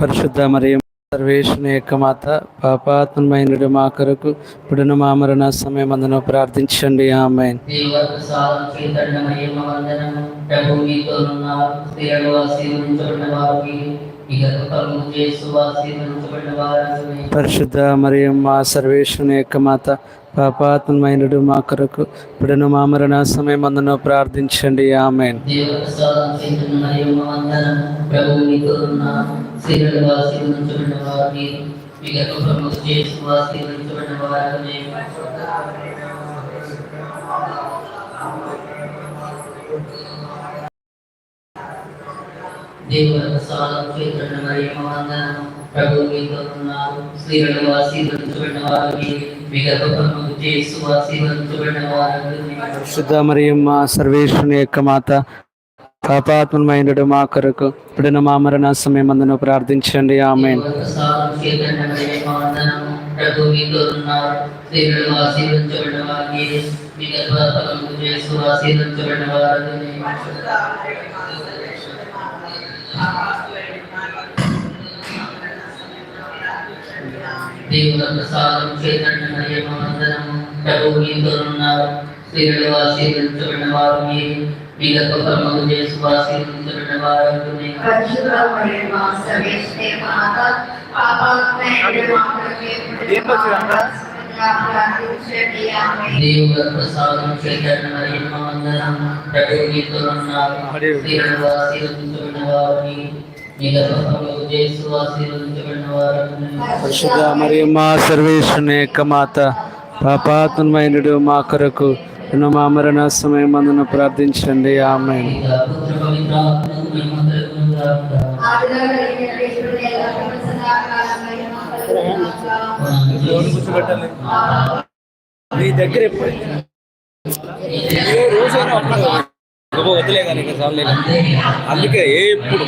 పరిశుద్ధ మరియు సర్వేశ్వని యొక్క మాత పాపాత్మైనడు మా కొరకు ఇప్పుడును మా మరణ సమయం అందును ప్రార్థించండి ఆమె ప్రభు మీతో పరిశుద్ధ మరియు మా సర్వేశ్వని యొక్క మాత పాపాత్మైనడు మా కొరకు. ఇప్పుడును మా మరణ సమయం అందును ప్రార్థించండి ఆమె దేవుడు సాధన మరియు ప్రభు మీతో ఉన్నారు ఆశీర్వదించబడిన ఆశీర్వదించబడిన సర్వేశ్వని యొక్క మాత పాపాత్మైనడు మా కొరకు ఇప్పుడును మా మరణ సమయం అందును ప్రార్థించండి. ఆమె చేతున్న మరియు వందనము ప్రభు మీతో ఉన్నారు స్త్రీలలో ఆశీర్వదించబడిన వారికి విగత పనులు చేసు ఆశీర్వదించబడిన వారికి దేవుల ప్రసాదం చేతండి మరియు వందనము ప్రభు మీతో ఉన్నారు స్త్రీలలో ఆశీర్వదించబడిన వారు మీరు మీలకు కర్మలు చేసి ఆశీర్వదించబడిన వారు పరిశుద్ధ మరియు మా సర్వేశ్వరి మాత పాపాత్మయుడు మా కొరకే ప్రార్థించండి ఆమె దేవుల ప్రసాదం చేతండి మరియు వందనము ప్రభు మీతో ఉన్నారు పరిశుద్ధ మరియు మా సర్వేశ్వరుని యొక్క మాత పాపాత్మైనడు మా కొరకు మా మరణ సమయం అందును ప్రార్థించండి. ఆమె మీ దగ్గర ఎప్పుడు ఏ రోజైనా వదిలే కానీ అందుకే ఎప్పుడు